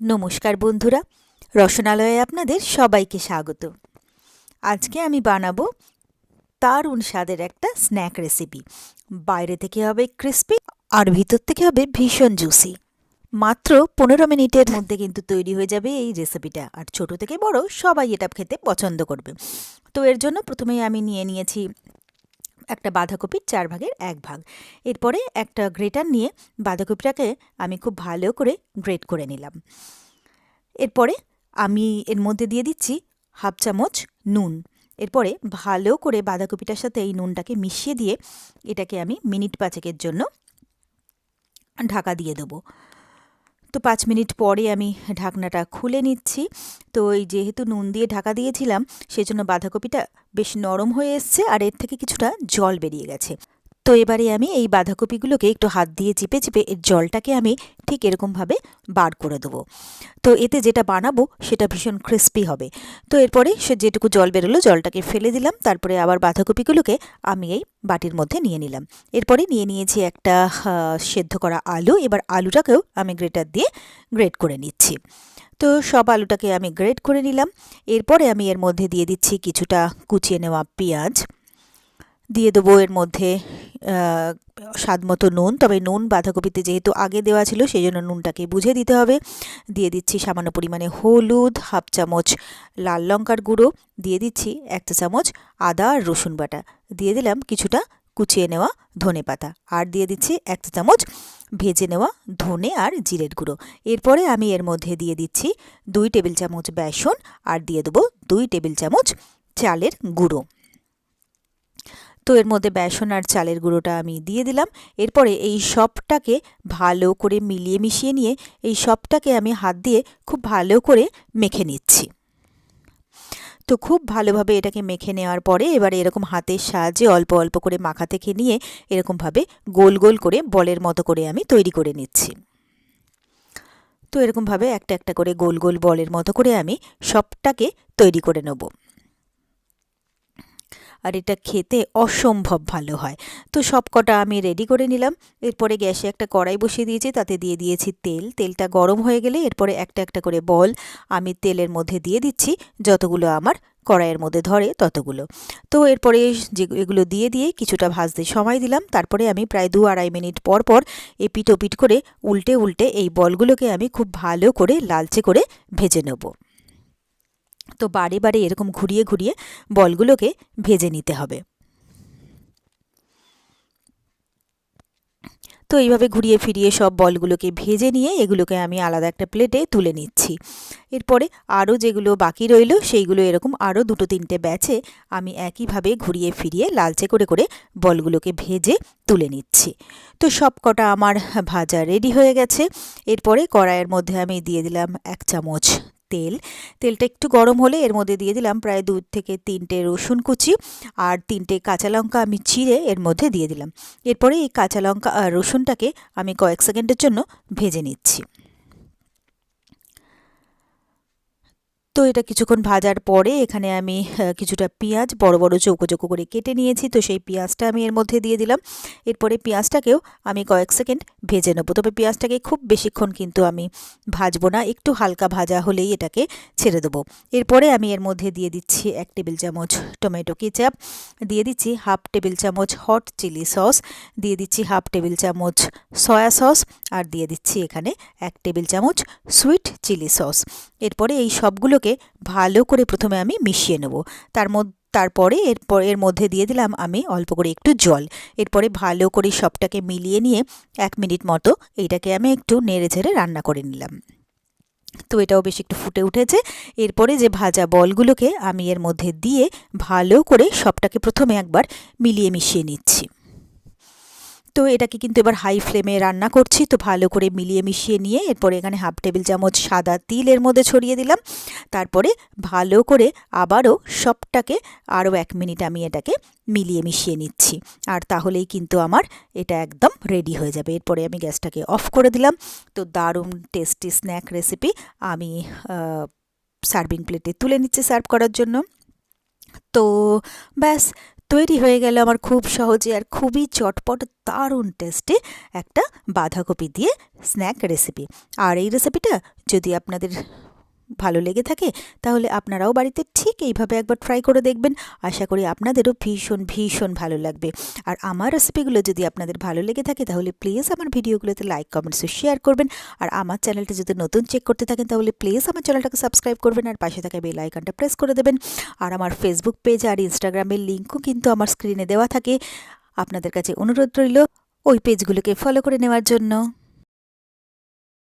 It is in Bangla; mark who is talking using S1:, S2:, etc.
S1: নমস্কার বন্ধুরা, রসনালয়ে আপনাদের সবাইকে স্বাগত। আজকে আমি বানাবো দারুণ স্বাদের একটা স্ন্যাক রেসিপি। বাইরে থেকে হবে ক্রিস্পি, আর ভিতর থেকে হবে ভীষণ জুসি। মাত্র পনেরো মিনিটের মধ্যে কিন্তু তৈরি হয়ে যাবে এই রেসিপিটা, আর ছোট থেকে বড় সবাই এটা খেতে পছন্দ করবে। তো এর জন্য প্রথমেই আমি নিয়ে নিয়েছি একটা বাঁধাকপির চার ভাগের এক ভাগ। এরপরে একটা গ্রেটার নিয়ে বাঁধাকপিটাকে আমি খুব ভালো করে গ্রেট করে নিলাম। এরপরে আমি এর মধ্যে দিয়ে দিচ্ছি হাফ চামচ নুন। এরপরে ভালো করে বাঁধাকপিটার সাথে এই নুনটাকে মিশিয়ে দিয়ে এটাকে আমি মিনিট পাঁচেকের জন্য ঢাকা দিয়ে দেবো। তো পাঁচ মিনিট পরে আমি ঢাকনাটা খুলে নিচ্ছি। তো এই যেহেতু নুন দিয়ে ঢাকা দিয়েছিলাম, সেজন্য বাঁধাকপিটা বেশ নরম হয়ে এসছে আর এর থেকে কিছুটা জল বেরিয়ে গেছে। তো এবারে আমি এই বাঁধাকপিগুলোকে একটু হাত দিয়ে চিপে চিপে এর জলটাকে আমি ঠিক এরকমভাবে বার করে দেবো। তো এতে যেটা বানাবো সেটা ভীষণ ক্রিস্পি হবে। তো এরপরে সে যেটুকু জল বেরোলো জলটাকে ফেলে দিলাম, তারপরে আবার বাঁধাকপিগুলোকে আমি এই বাটির মধ্যে নিয়ে নিলাম। এরপরে নিয়ে নিয়েছি একটা সেদ্ধ করা আলু। এবার আলুটাকেও আমি গ্রেটার দিয়ে গ্রেট করে নিচ্ছি। তো সব আলুটাকে আমি গ্রেট করে নিলাম। এরপরে আমি এর মধ্যে দিয়ে দিচ্ছি কিছুটা কুচিয়ে নেওয়া পেঁয়াজ। দিয়ে দেবো এর মধ্যে স্বাদ মতো নুন। তবে নুন বাঁধাকপিতে যেহেতু আগে দেওয়া ছিল সেই জন্য নুনটাকে বুঝে দিতে হবে। দিয়ে দিচ্ছি সামান্য পরিমাণে হলুদ, হাফ চামচ লাল লঙ্কার গুঁড়ো। দিয়ে দিচ্ছি একটা চামচ আদা আর রসুন বাটা। দিয়ে দিলাম কিছুটা কুচিয়ে নেওয়া ধনে পাতা। আর দিয়ে দিচ্ছি একটা চামচ ভেজে নেওয়া ধনে আর জিরের গুঁড়ো। এরপরে আমি এর মধ্যে দিয়ে দিচ্ছি দুই টেবিল চামচ বেসন। আর দিয়ে দেবো দুই টেবিল চামচ চালের গুঁড়ো। তো এর মধ্যে বেসন আর চালের গুঁড়োটা আমি দিয়ে দিলাম। এরপরে এই সবটাকে ভালো করে মিলিয়ে মিশিয়ে নিয়ে এই সবটাকে আমি হাত দিয়ে খুব ভালো করে মেখে নিচ্ছি। তো খুব ভালোভাবে এটাকে মেখে নেওয়ার পরে এবারে এরকম হাতের সাহায্যে অল্প অল্প করে মাখা থেকে নিয়ে এরকমভাবে গোল গোল করে বলের মতো করে আমি তৈরি করে নিচ্ছি। তো এরকমভাবে একটা একটা করে গোল গোল বলের মতো করে আমি সবটাকে তৈরি করে নেব। আর এটা খেতে অসম্ভব ভালো হয়। তো সব কটা আমি রেডি করে নিলাম। এরপরে গ্যাসে একটা কড়াই বসিয়ে দিয়েছি, তাতে দিয়ে দিয়েছি তেল। তেলটা গরম হয়ে গেলে এরপরে একটা একটা করে বল আমি তেলের মধ্যে দিয়ে দিচ্ছি। যতগুলো আমার কড়াইয়ের মধ্যে ধরে ততগুলো। তো এরপরে যে এগুলো দিয়ে দিয়ে কিছুটা ভাজতে সময় দিলাম। তারপরে আমি প্রায় দু আড়াই মিনিট পর পর এপিট ওপিট করে উল্টে উল্টে এই বলগুলোকে আমি খুব ভালো করে লালচে করে ভেজে নেব। তো বারে বারে এরকম ঘুরিয়ে ঘুরিয়ে বলগুলোকে ভেজে নিতে হবে। তো এইভাবে ঘুরিয়ে ফিরিয়ে সব বলগুলোকে ভেজে নিয়ে এগুলোকে আমি আলাদা একটা প্লেটে তুলে নিচ্ছি। এরপরে আরও যেগুলো বাকি রইল সেইগুলো এরকম আরও দুটো তিনটে ব্যাচে আমি একইভাবে ঘুরিয়ে ফিরিয়ে লালচে করে করে বলগুলোকে ভেজে তুলে নিচ্ছি। তো সব কটা আমার ভাজা রেডি হয়ে গেছে। এরপরে কড়াইয়ের মধ্যে আমি দিয়ে দিলাম এক চামচ তেল। তেলটা একটু গরম হলে এর মধ্যে দিয়ে দিলাম প্রায় দু থেকে তিনটে রসুন কুচি আর তিনটে কাঁচা লঙ্কা আমি চিড়ে এর মধ্যে দিয়ে দিলাম। এরপরে এই কাঁচা লঙ্কা আর রসুনটাকে আমি কয়েক সেকেন্ডের জন্য ভেজে নিচ্ছি। তো এটা কিছুক্ষণ ভাজার পরে এখানে আমি কিছুটা পেঁয়াজ, বড় বড় চৌকো চৌকো করে কেটে নিয়েছি। তো সেই পেঁয়াজটা আমি এর মধ্যে দিয়ে দিলাম। এরপরে পেঁয়াজটাকেও আমি কয়েক সেকেন্ড ভেজে নেব। তবে পেঁয়াজটাকে খুব বেশিক্ষণ কিন্তু আমি ভাজবো না। একটু হালকা ভাজা হলেই এটাকে ছেড়ে দেবো। এরপরে আমি এর মধ্যে দিয়ে দিচ্ছি এক টেবিল চামচ টমেটো কেচাপ, দিয়ে দিচ্ছি হাফ টেবিল চামচ হট চিলি সস, দিয়ে দিচ্ছি হাফ টেবিল চামচ সয়া সস আর দিয়ে দিচ্ছি এখানে এক টেবিল চামচ সুইট চিলি সস। এরপরে এই সবগুলোকে ভালো করে প্রথমে আমি মিশিয়ে নেব। তার মধ্যে তারপরে এরপর, এর মধ্যে দিয়ে দিলাম আমি অল্প করে একটু জল। এরপরে ভালো করে সবটাকে মিলিয়ে নিয়ে এক মিনিট মতো এইটাকে আমি একটু নেড়ে ঝেড়ে রান্না করে নিলাম। তো এটাও বেশ একটু ফুটে উঠেছে। এরপরে যে ভাজা বলগুলোকে আমি এর মধ্যে দিয়ে ভালো করে সবটাকে প্রথমে একবার মিলিয়ে মিশিয়ে নিচ্ছি। তো এটাকে কিন্তু এবার হাই ফ্লেমে রান্না করছি। তো ভালো করে মিলিয়ে মিশিয়ে নিয়ে এরপরে এখানে হাফ টেবিল চামচ সাদা তিল এর মধ্যে ছড়িয়ে দিলাম। তারপরে ভালো করে আবারও সবটাকে আরও এক মিনিট আমি এটাকে মিলিয়ে মিশিয়ে নিচ্ছি। আর তাহলেই কিন্তু আমার এটা একদম রেডি হয়ে যাবে। এরপরে আমি গ্যাসটাকে অফ করে দিলাম। তো দারুণ টেস্টি স্ন্যাক রেসিপি আমি সার্ভিং প্লেটে তুলে নিচ্ছি সার্ভ করার জন্য। তো ব্যাস তৈরি হয়ে গেল আমার খুব সহজে আর খুবই চটপট, দারুণ টেস্টে একটা বাঁধাকপি দিয়ে স্ন্যাক রেসিপি আর এই রেসিপিটা যদি আপনাদের ভালো লেগে থাকে, তাহলে আপনারাও বাড়িতে ঠিক এইভাবে একবার ট্রাই করে দেখবেন। আশা করি আপনাদেরও ভীষণ ভীষণ ভালো লাগবে। আর আমার রেসিপিগুলো যদি আপনাদের ভালো লেগে থাকে, তাহলে প্লিজ আমার ভিডিওগুলোতে লাইক কমেন্টস শেয়ার করবেন। আর আমার চ্যানেলটা যদি নতুন চেক করতে থাকেন, তাহলে প্লিজ আমার চ্যানেলটাকে সাবস্ক্রাইব করবেন। আর পাশে থাকা বেল আইকনটা প্রেস করে দেবেন। আর আমার ফেসবুক পেজ আর ইনস্টাগ্রামের লিঙ্কও কিন্তু আমার স্ক্রিনে দেওয়া থাকে। আপনাদের কাছে অনুরোধ রইল, ওই পেজগুলোকে ফলো করে নেওয়ার জন্য।